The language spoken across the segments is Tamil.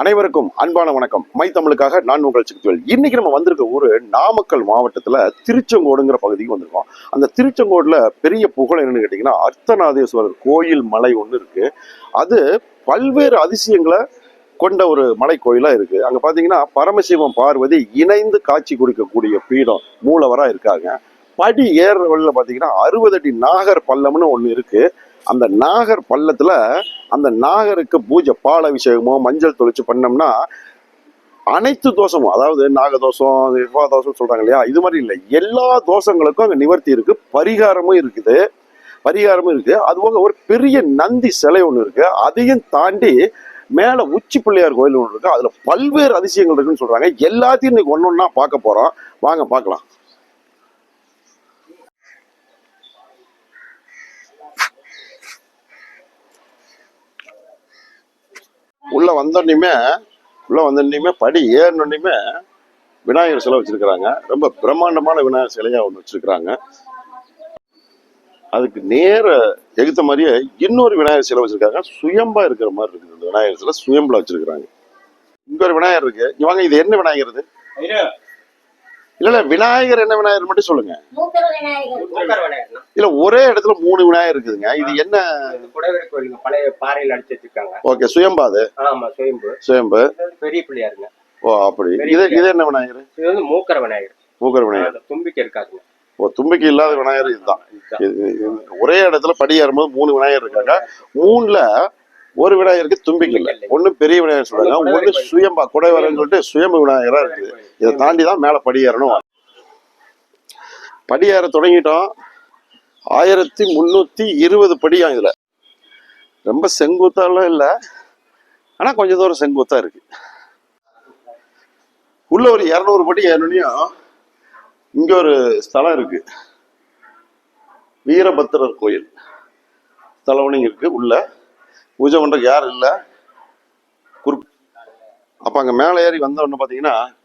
அனைவருக்கும் அன்பான வணக்கம். மை தமிழுக்காக நான் உங்கள் சிக்துவல் இன்னைக்கு நம்ம வந்திருக்க ஊர் நாமக்கல் மாவட்டத்தில் திருச்செங்கோடுங்கிற பகுதிக்கு வந்திருக்கோம். அந்த திருச்செங்கோடில் பெரிய புகழ் என்னன்னு கேட்டிங்கன்னா அர்த்தநாதேஸ்வரர் கோயில் மலை ஒன்று இருக்கு. அது பல்வேறு அதிசயங்களை கொண்ட ஒரு மலை கோயிலாக இருக்கு. அங்கே பார்த்தீங்கன்னா பரமசிவம் பார்வதி இணைந்து காட்சி கொடுக்கக்கூடிய பீடம் மூலவராக இருக்காங்க. படி ஏறுற வழியில் பார்த்தீங்கன்னா அறுபது அடி நாகர் பள்ளம்னு ஒன்று இருக்குது அந்த நாகர் பள்ளத்தில் அந்த நாகருக்கு பூஜை பால் அபிஷேகமோ மஞ்சள் தொளிச்சு பண்ணோம்னா அனைத்து தோஷமும் அதாவது நாகதோஷம் நிர்வா தோஷம் சொல்கிறாங்க இல்லையா? இது மாதிரி இல்லை. எல்லா தோஷங்களுக்கும் அங்கே நிவர்த்தி இருக்குது பரிகாரமும் இருக்குது. பரிகாரமும் இருக்குது அது போக ஒரு பெரிய நந்தி சிலை ஒன்று இருக்குது அதையும் தாண்டி மேலே உச்சி பிள்ளையார் கோயில் ஒன்று இருக்குது அதில் பல்வேறு அதிசயங்கள் இருக்குன்னு சொல்கிறாங்க எல்லாத்தையும் இன்னைக்கு ஒன்று ஒன்றா பார்க்க போகிறோம் வாங்க பார்க்கலாம். உள்ள வந்தோடனையுமே உள்ள வந்தோடனையுமே படி ஏறினோடனையுமே விநாயகர் சிலை வச்சிருக்கிறாங்க. ரொம்ப பிரம்மாண்டமான விநாயகர் சிலையா ஒன்று வச்சிருக்கிறாங்க. அதுக்கு நேர எகுத்த மாதிரியே இன்னொரு விநாயகர் சிலை வச்சிருக்காங்க. சுயம்பா இருக்கிற மாதிரி இருக்குது இந்த விநாயகர் சிலை. சுயம்புல வச்சிருக்கிறாங்க. இங்க ஒரு விநாயகர் இருக்கு. இவங்க வாங்க இது என்ன விநாயகர் இது? இல்ல இல்ல விநாயகர் என்ன விநாயகர் மட்டும் சொல்லுங்க. மூக்கர விநாயகர். மூக்கர் விநாயகர்னா? இல்ல ஒரே இடத்துல மூணு விநாயகர் இருக்குதுங்க. இது என்ன? இது குடைவரை கோயிலுங்க. பழைய பாறையில் அடிச்சு வச்சிருக்காங்க. ஓகே சுயம்பா அது? ஆமா சுயம்பு. சுயம்பு. பெரிய பிள்ளையாருங்க. ஓ அப்படி. இது இது என்ன விநாயகர்? இது வந்து மூக்கர விநாயகர். மூக்கர் விநாயகர். தும்பிக்கை இருக்காதுங்க ஓ தும்பிக்கை இல்லாத விநாயகர் இதுதான். இதுதான். இது- இது ஒரே இடத்துல படி ஏறும்போது மூணு விநாயகர் இருக்காங்க. மூணுல ஒரு விநாயகருக்கு தும்பிக்கை இல்லை. ஒண்ணு பெரிய விநாயகர் சொல்றாங்க ஒண்ணு சுயம்பா குடைவரன்னு சொல்லிட்டு சுயம்பு விநாயகரா இருக்குது இதை தாண்டி தான் மேல படி ஏறணும் படி ஏற தொடங்கிட்டோம். ஆயிரத்தி முன்னூத்தி இருபது படியா இதுல. ரொம்ப செங்குத்தாலாம் இல்ல. ஆனா கொஞ்ச தூரம் செங்குத்தா இருக்கு. உள்ள ஒரு இருநூறு படி ஏறணும் இங்க ஒரு ஸ்தலம் இருக்கு. வீரபத்திரர் கோயில். ஸ்தலம் இங்க இருக்கு உள்ள. பூஜை பண்ணுறதுக்கு யாரும் இல்லை? குறு அப்போ அங்கே மேலே ஏறி வந்த உடனே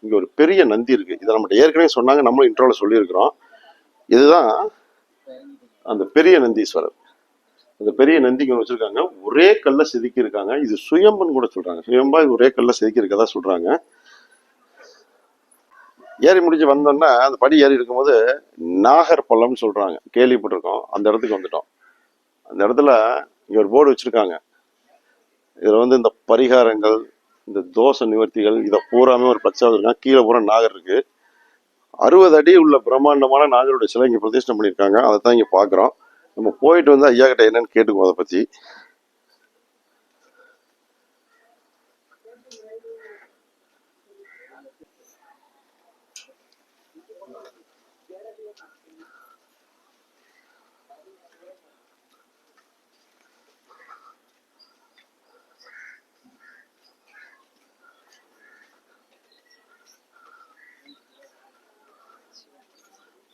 இங்கே ஒரு பெரிய நந்தி இருக்குது இதை நம்மகிட்ட ஏற்கனவே சொன்னாங்க நம்மளும் இன்ட்ரோவில் சொல்லியிருக்கிறோம். இதுதான் அந்த பெரிய நந்தீஸ்வரர். அந்த பெரிய நந்திங்க வச்சுருக்காங்க வச்சிருக்காங்க. ஒரே கல்லை செதுக்கியிருக்காங்க. இது சுயம்புன்னு கூட சொல்கிறாங்க சுயம்பா இது ஒரே கல்லை செதுக்கியிருக்கதா சொல்கிறாங்க ஏறி முடிஞ்சு வந்தோன்னா அந்த படி ஏறி இருக்கும்போது நாகர் பள்ளம்னு சொல்கிறாங்க கேள்விப்பட்டிருக்கோம். அந்த இடத்துக்கு வந்துட்டோம். அந்த இடத்துல இங்கே ஒரு போர்டு வச்சுருக்காங்க. இதுல வந்து இந்த பரிகாரங்கள் இந்த தோஷ நிவர்த்திகள் இதை பூராமே ஒரு பச்சை இருக்காங்க. கீழே பூரா நாகர் இருக்கு. அறுபது அடி உள்ள பிரம்மாண்டமான நாகருடைய சிலை இங்கே பிரதிஷ்டம் பண்ணியிருக்காங்க. அதை தான் இங்க பாக்குறோம் நம்ம போயிட்டு வந்து ஐயா கிட்ட என்னன்னு கேட்டுக்குவோம் அதை பத்தி.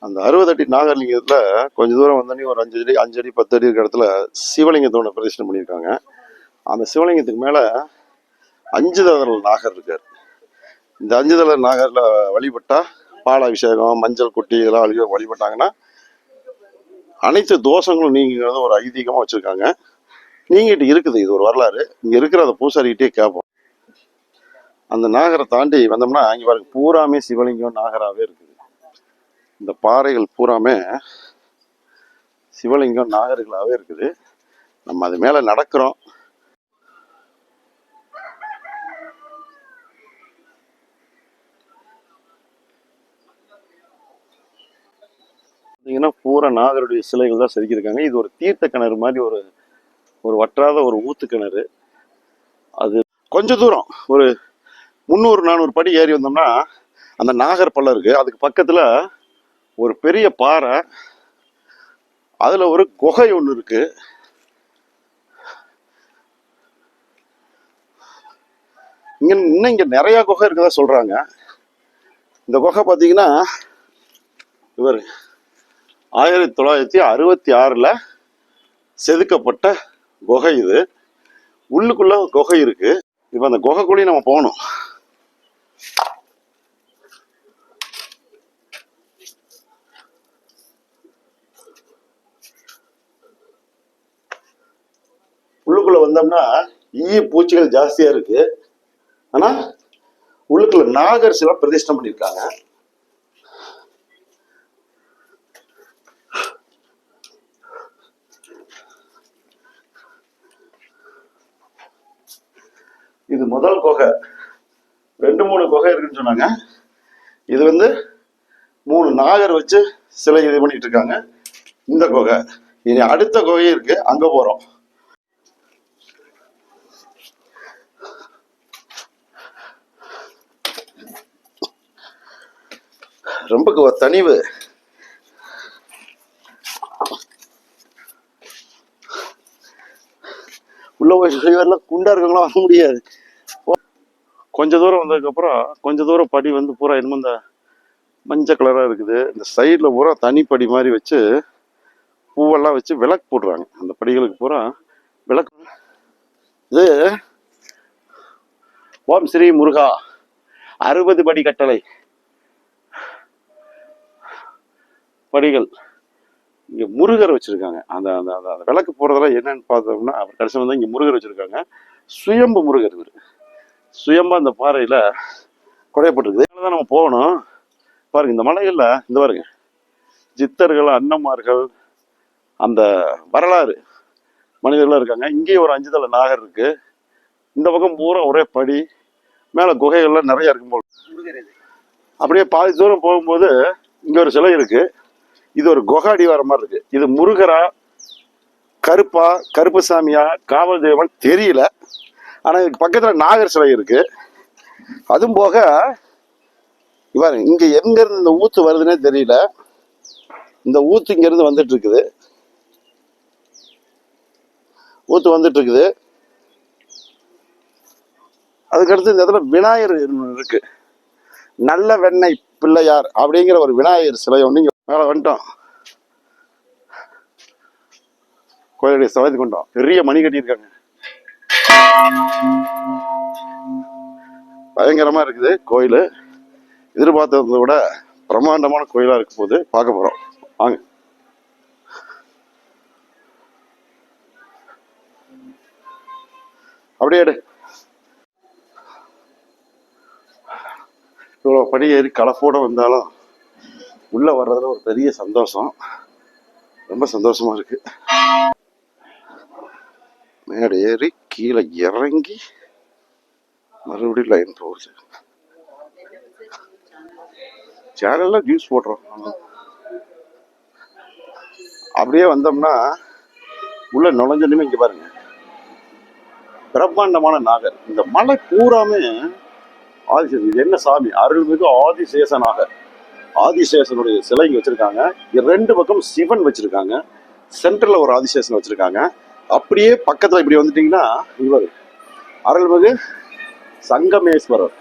அந்த அறுபது அடி கொஞ்சம் தூரம் வந்தோடனே ஒரு அஞ்சு அடி அஞ்சு அடி பத்து அடி இருக்கிற இடத்துல சிவலிங்கத்தை ஒன்று பிரதிஷ்டம் பண்ணியிருக்காங்க. அந்த சிவலிங்கத்துக்கு மேலே அஞ்சு தளர் நாகர் இருக்கார். இந்த அஞ்சு தளர் நாகரில் வழிபட்டால் பால் அபிஷேகம் மஞ்சள் கொட்டி இதெல்லாம் வழி வழிபட்டாங்கன்னா அனைத்து தோஷங்களும் நீங்கிறது ஒரு ஐதீகமாக வச்சுருக்காங்க. நீங்கிட்டு இருக்குது இது ஒரு வரலாறு. இங்கே இருக்கிற அந்த பூசாரிக்கிட்டே கேட்போம் அந்த நாகரை தாண்டி வந்தோம்னா அங்கே பாருங்க பூராமே சிவலிங்கம் நாகராகவே இருக்குது. இந்த பாறைகள் பூராமே சிவலிங்கம் நாகர்களாகவே இருக்குது. நம்ம அது மேலே நடக்கிறோம். பார்த்தீங்கன்னா பூரா நாகருடைய சிலைகள் தான் செதுக்கியிருக்காங்க. இது ஒரு தீர்த்த கிணறு மாதிரி ஒரு ஒரு வற்றாத ஒரு ஊத்து கிணறு. அது கொஞ்ச தூரம் ஒரு முந்நூறு நானூறு படி ஏறி வந்தோம்னா அந்த நாகர் பள்ளம் இருக்கு. அதுக்கு பக்கத்துல ஒரு பெரிய பாறை அதில் ஒரு குகை ஒன்று இருக்கு. இங்க இன்னும் இங்கே நிறைய குகை இருக்கதா சொல்றாங்க. இந்த குகை பார்த்தீங்கன்னா இவர் ஆயிரத்தி தொள்ளாயிரத்தி அறுபத்தி ஆறில் செதுக்கப்பட்ட குகை இது. உள்ளுக்குள்ள குகை இருக்கு. இப்போ அந்த குகைக்குள்ளேயும் நம்ம போகணும் உள்ளுக்குள்ள வந்தோம்னா ஈ பூச்சிகள் ஜாஸ்தியா இருக்கு. ஆனா உள்ளுக்குள்ள நாகர் சிலை பிரதிஷ்டம் பண்ணியிருக்காங்க. இது முதல் குகை. ரெண்டு மூணு குகை இருக்குன்னு சொன்னாங்க. இது வந்து மூணு நாகர் வச்சு சிலை இது பண்ணிட்டு இருக்காங்க. இந்த குகை. இனி அடுத்த குகை இருக்கு. அங்க போறோம். ரொம்ப தனிவு. உள்ள போய் வரலாம் குண்டா இருக்கவங்களாம் வர முடியாது. கொஞ்ச தூரம் வந்ததுக்கப்புறம் கொஞ்ச தூரம் படி வந்து பூரா என்னமோ இந்த மஞ்சள் கலராக இருக்குது. இந்த சைடில் பூரா தனிப்படி மாதிரி வச்சு பூவெல்லாம் வச்சு விளக்கு போடுறாங்க. அந்த படிகளுக்கு பூரா விளக்கு. இது ஓம் ஸ்ரீ முருகா. அறுபது படி கட்டளை. படிகள். இங்க முருகர் வச்சிருக்காங்க. அந்த அந்த அந்த அந்த விளக்கு போடுறதெல்லாம் என்னன்னு பார்த்தோம்னா அவர் கடைசி வந்து இங்க முருகர் வச்சிருக்காங்க. சுயம்பு முருகர் இவர். சுயம்பா அந்த பாறையில குடையப்பட்டிருக்குது. இதனால தான் நம்ம போகணும். பாருங்க இந்த மலைகள்ல இந்த பாருங்க. சித்தர்கள் அன்னமார்கள் அந்த வரலாறு. மனிதர்கள்லாம் இருக்காங்க. இங்கேயும் ஒரு அஞ்சு தலை நாகர் இருக்கு. இந்த பக்கம் பூரா ஒரே படி. மேல குகைகள்லாம் நிறைய இருக்கும் போல. அப்படியே பாதி தூரம் போகும்போது இங்க ஒரு சிலை இருக்கு. இது ஒரு குகை அடிவார மாதிரி இருக்கு. இது முருகரா கருப்பா கருப்புசாமியா காவல் தெய்வம் தெரியல. ஆனால் இதுக்கு பக்கத்தில் நாகர் சிலை இருக்கு. அதுவும் போக இவர் இங்கே எங்கேருந்து இந்த ஊத்து வருதுன்னே தெரியல. இந்த ஊத்து இங்கேருந்து வந்துட்டு இருக்குது. ஊத்து வந்துட்டு இருக்குது. அதுக்கடுத்து இந்த இடத்துல விநாயகர் இருக்கு. நல்ல வெண்ணெய் பிள்ளையார் அப்படிங்கிற ஒரு விநாயகர் சிலை ஒன்று மேலே வந்துட்டோம். கோயிலுடைய சவதி கொண்டோம். பெரிய மணி கட்டியிருக்காங்க. பயங்கரமாக இருக்குது கோயில். எதிர்பார்த்ததை விட பிரம்மாண்டமான கோயிலா இருக்கும் போது பார்க்க போகிறோம் வாங்க. அப்படியே எடு இவ்வளோ படி ஏறி கலப்போட வந்தாலும் உள்ள வர்றதுல ஒரு பெரிய சந்தோஷம். ரொம்ப சந்தோஷமா இருக்கு. மேடை ஏறி கீழே இறங்கி மறுபடியும் லைன் போகுது. சேனல்ல நியூஸ் போடுறோம். அப்படியே வந்தோம்னா உள்ள நுழைஞ்சோன்னுமே இங்க பாருங்க. பிரம்மாண்டமான நாகர். இந்த மலை பூராமே ஆதிசேஷன். இது என்ன சாமி? அருள்மிகு நாகர் ஆதிசேஷனுடைய சிலை இங்கே வச்சுருக்காங்க ரெண்டு பக்கம் சிவன் வச்சுருக்காங்க. சென்டரில் ஒரு ஆதிசேஷன் வச்சுருக்காங்க. அப்படியே பக்கத்தில் இப்படி வந்துட்டிங்கன்னா இவர் அருள்மிகு சங்கமேஸ்வரர்.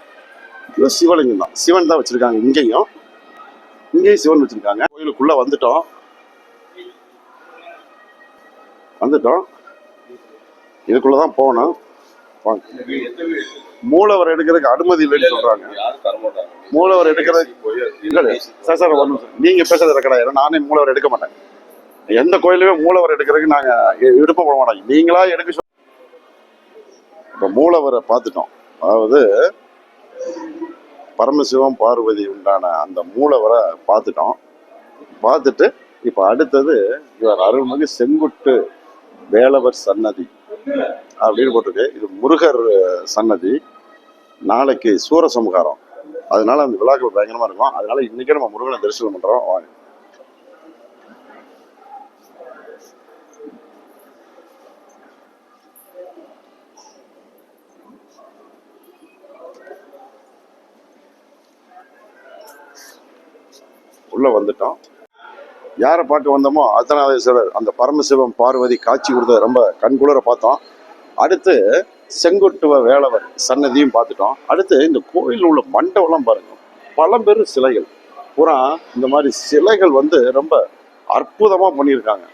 இது சிவலிங்கம் தான். சிவன் தான் வச்சிருக்காங்க இங்கேயும். இங்கேயும் சிவன் வச்சுருக்காங்க. கோயிலுக்குள்ளே வந்துட்டோம். வந்துட்டோம். இதுக்குள்ளே தான் போகணும். வாங்க. மூலவர் எடுக்கிறதுக்கு அனுமதி இல்லைன்னு சொல்றாங்க. மூலவர் எடுக்கிறதுக்கு. Sir sir. நீங்க பேசுறது ரெக்கடா நானே மூலவர் எடுக்க மாட்டேன். எந்த கோயிலுமே மூலவர் எடுக்கிறதுக்கு நாங்க எ- விருப்பம் பட மாட்டோம். நீங்களா எடுக்க இப்ப மூலவரை பார்த்துட்டோம். அதாவது பரமசிவம் பார்வதி உண்டான அந்த மூலவரை பார்த்துட்டோம். பார்த்துட்டு இப்ப அடுத்தது இவர் அருள்மிகு செங்குட்டு வேலவர் சன்னதி அப்படின்னு போட்டிருக்கு. இது முருகர் சன்னதி. நாளைக்கு சூரசம்ஹாரம் அதனால அந்த விழாக்கள் பயங்கரமா இருக்கும். அதனால இன்னைக்கே நம்ம முருகனை தரிசனம் பண்றோம். வாங்க. உள்ள வந்துட்டோம். யாரை பார்க்க வந்தோமோ அர்த்தநாதேஸ்வரர் அந்த பரமசிவம் பார்வதி காட்சி கொடுத்தது ரொம்ப கண்குளிர பார்த்தோம். அடுத்து செங்குட்டுவ வேளவர் சன்னதியும் பார்த்துட்டோம். அடுத்து இந்த கோயில் உள்ள மண்டபம்லாம் பாருங்க. பழம்பெரும் சிலைகள். பூரா இந்த மாதிரி சிலைகள் வந்து ரொம்ப அற்புதமாக பண்ணியிருக்காங்க.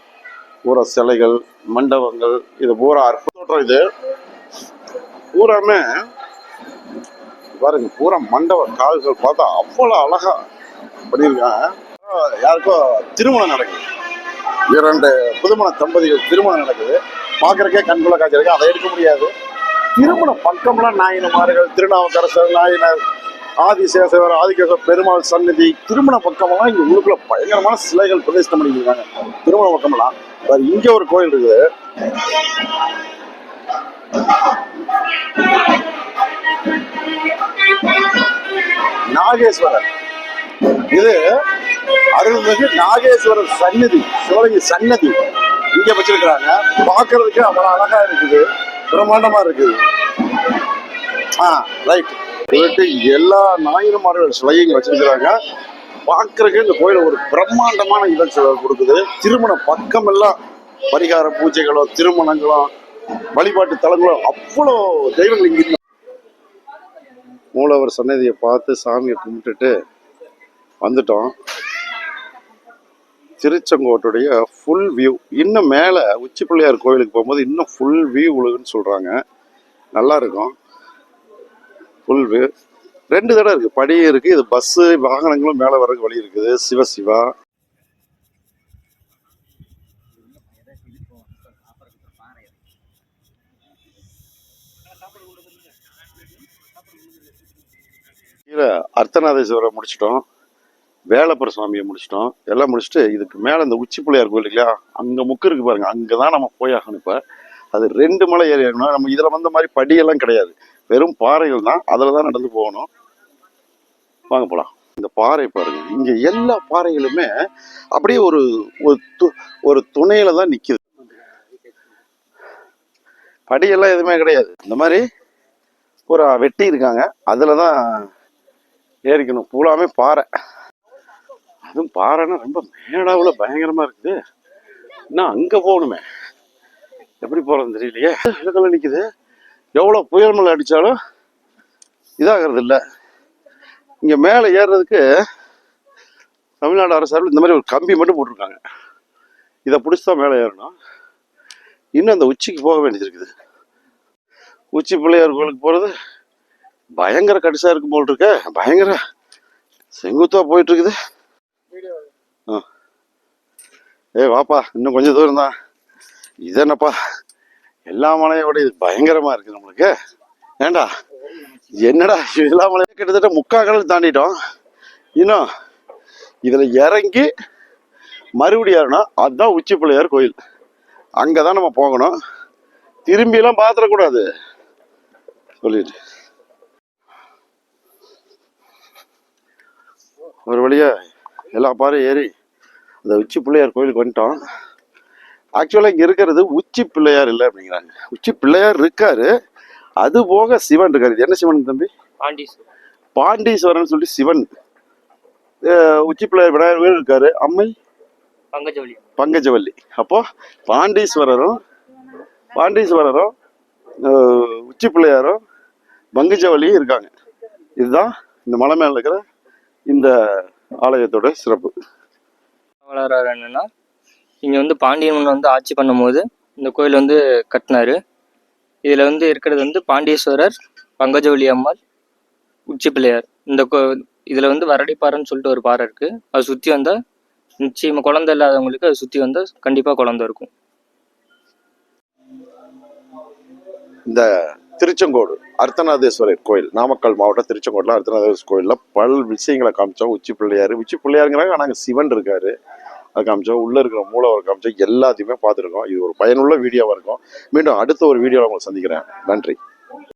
பூரா சிலைகள் மண்டபங்கள் இது பூரா அற்புதம் இது. பூராமே பாருங்க பூரா மண்டப கால்கள் பார்த்தா அவ்வளோ அழகா பண்ணியிருக்காங்க. யாருக்கோ திருமணம் நடக்குது. இரண்டு புதுமண தம்பதிகள் திருமணம் நடக்குது. பார்க்குறக்கே கண்குள்ள காட்சி இருக்கு. அதை எடுக்க முடியாது. திருமண பக்கம்லாம் நாயினமார்கள் திருநாவுக்கரசர் நாயனர் ஆதிசேசவர் ஆதிகேசவர் பெருமாள் சன்னதி திருமண பக்கமெல்லாம் இங்க உள்ளுக்குள்ள பயங்கரமான சிலைகள் பிரதிஷ்டம் பண்ணிக்கிறாங்க திருமண பக்கம்லாம் வேறு இங்கே ஒரு கோயில் இருக்குது. நாகேஸ்வரர். இது அருள்மிகு நாகேஸ்வரர் சன்னதி சிவலிங்க சன்னதி இங்கே வச்சிருக்கிறாங்க. பார்க்கறதுக்கு அவ்வளோ அழகா இருக்குது. பிரம்மாண்டமா இருக்குது. ஆ ரைட் இவருக்கு எல்லா நாயன்மார்கள் சிலையும் இங்கே வச்சிருக்கிறாங்க. பார்க்கறதுக்கு இந்த கோயில ஒரு பிரம்மாண்டமான இடம் கொடுக்குது. திருமண பக்கம் எல்லாம் பரிகார பூஜைகளோ திருமணங்களோ வழிபாட்டு தலங்களோ அவ்வளோ தெய்வங்கள் இங்க மூலவர் சன்னதியை பார்த்து சாமியை கும்பிட்டுட்டு வந்துட்டோம். திருச்செங்கோட்டுடைய ஃபுல் வியூ இன்னும் மேலே உச்சி பிள்ளையார் கோயிலுக்கு போகும்போது இன்னும் ஃபுல் வியூ உழுகுன்னு சொல்கிறாங்க நல்லா இருக்கும் ஃபுல் வியூ ரெண்டு தடவை இருக்குது படி இருக்குது இது பஸ்ஸு வாகனங்களும் மேலே வர்றதுக்கு வழி இருக்குது. சிவசிவா கீழே அர்த்தநாதேஸ்வரை முடிச்சிட்டோம். வேலப்பர் சுவாமியை முடிச்சிட்டோம். எல்லாம் முடிச்சுட்டு இதுக்கு மேலே இந்த உச்சி பிள்ளையார் கோயில் இல்லையா அங்கே முக்கு இருக்கு பாருங்க. அங்கே தான் நம்ம போய் ஆகணும் இப்போ. அது ரெண்டு மலை ஏறி ஆகணும் நம்ம இதில் வந்த மாதிரி படியெல்லாம் கிடையாது. வெறும் பாறைகள் தான். அதில் தான் நடந்து போகணும். வாங்க போகலாம் இந்த பாறை பாருங்க. இங்கே எல்லா பாறைகளுமே அப்படியே ஒரு ஒரு து- ஒரு துணையில தான் நிற்கிது படியெல்லாம் எதுவுமே கிடையாது. இந்த மாதிரி ஒரு வெட்டி இருக்காங்க. அதில் தான் ஏறிக்கணும். பூலாமே பாறை. அதுவும் பாறைன்னா ரொம்ப மேடாவில் பயங்கரமாக இருக்குது. என்ன அங்கே போகணுமே. எப்படி போகிறதுன்னு தெரியலையே. இதுக்கெல்லாம் நிற்குது எவ்வளோ புயல் மலை அடித்தாலும் இதாகிறது இல்லை இங்கே மேலே ஏறுறதுக்கு தமிழ்நாடு அரசால் இந்த மாதிரி ஒரு கம்பி மட்டும் போட்டிருக்காங்க. இதை பிடிச்சி தான் மேலே ஏறணும். இன்னும் அந்த உச்சிக்கு போக வேண்டியது இருக்குது. உச்சி பிள்ளையார் கோயிலுக்கு போகிறது பயங்கர கடிசாக இருக்கும் போல் இருக்க. பயங்கர செங்குத்தாக போயிட்டுருக்குது இருக்குது ஆ ஏய் வாப்பா இன்னும் கொஞ்சம் தூரம் தான் இது என்னப்பா எல்லா மலையோட இது பயங்கரமா இருக்கு நம்மளுக்கு. ஏண்டா? என்னடா எல்லா மலையும் கிட்டத்தட்ட முக்கா கடல் தாண்டிட்டோம். இன்னும் இதுல இறங்கி மறுபடியும் ஏறணும் அதுதான் உச்சி பிள்ளையார் கோயில். அங்கே தான் நம்ம போகணும். திரும்பி பார்த்துடக்கூடாது சொல்லிட்டு ஒரு வழியா எல்லா பாறையும் ஏறி. அந்த உச்சி பிள்ளையார் கோயிலுக்கு வந்துட்டோம். ஆக்சுவலாக இங்கே இருக்கிறது உச்சி பிள்ளையார் இல்லை அப்படிங்கிறாங்க. உச்சி பிள்ளையார் இருக்காரு. அது போக சிவன் இருக்காரு. இது என்ன சிவன் தம்பி? பாண்டிஸ் பாண்டீஸ்வரன் சொல்லி சிவன். உச்சி பிள்ளையார் விநாயகர் இருக்காரு. அம்மை? பங்கஜவலி பங்கஜவல்லி. அப்போ பாண்டீஸ்வரரும் பாண்டீஸ்வரரும் உச்சி பிள்ளையாரும் பங்கஜவல்லியும் இருக்காங்க. இதுதான் இந்த மலை மேல இருக்கிற இந்த ஆலயத்தோட சிறப்பு. வளர்றாரு என்னன்னா இங்கே வந்து பாண்டியன் மன்னன் வந்து ஆட்சி பண்ணும்போது இந்த கோயில் வந்து கட்டினாரு. இதில் வந்து இருக்கிறது வந்து பாண்டீஸ்வரர் பங்கஜவலி அம்மாள் உச்சி பிள்ளையார். இந்த கோ இதில் வந்து வரடிப்பாறைன்னு சொல்லிட்டு ஒரு பாறை இருக்குது அது சுற்றி வந்தால் நிச்சயமாக குழந்தை இல்லாதவங்களுக்கு அது சுற்றி வந்தால் கண்டிப்பாக குழந்தை இருக்கும். இந்த திருச்செங்கோடு அர்த்தநாதேஸ்வரர் கோயில் நாமக்கல் மாவட்டம் திருச்செங்கோட்டில் அர்த்தநாதேஸ்வரர் கோயிலில் பல விஷயங்களை காமிச்சோம் உச்சி பிள்ளையார். உச்சி பிள்ளையாருங்கிறாங்க ஆனால் அங்கே சிவன் இருக்காரு. அது காமிச்சோம் உள்ளே இருக்கிற மூலவர் காமிச்சோம் எல்லாத்தையுமே பார்த்துருக்கோம். இது ஒரு பயனுள்ள வீடியோவாக இருக்கும். மீண்டும் அடுத்த ஒரு வீடியோவில் உங்களை சந்திக்கிறேன். நன்றி.